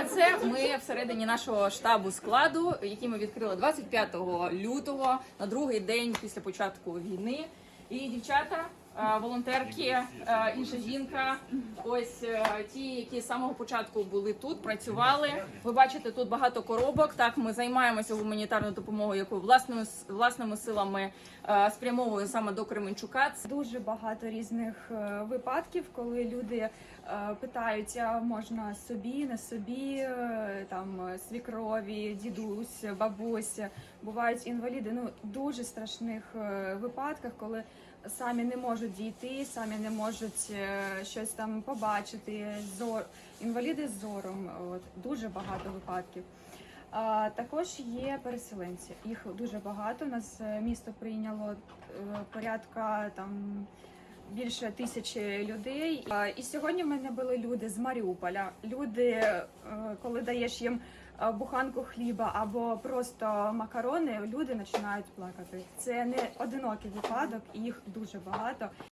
А це ми всередині нашого штабу складу, який ми відкрили 25 лютого на другий день після початку війни. І дівчата, волонтерки, е, інша жінка, ось е, ті, які з самого початку були тут, працювали. Ви бачите тут багато коробок. Так, ми займаємося гуманітарною допомогою, яку власними власними силами е, спрямовує саме до Кременчука. Це Дуже багато різних е, випадків, коли люди е, питають, а можна собі, не собі, е, там е, свікрові, дідусь, бабусь. Бувають інваліди. Ну дуже страшних е, випадках, коли самі не можуть дійти, самі не можуть е, щось там побачити. Зор інваліди з зором. От дуже багато випадків. А, також є переселенці. Їх дуже багато. У нас е, місто прийняло е, порядка там більше тисячі людей. І сьогодні в мене були люди з Маріуполя. Люди, коли даєш їм буханку хліба або просто макарони, люди починають плакати. Це не одинокий випадок, їх дуже багато.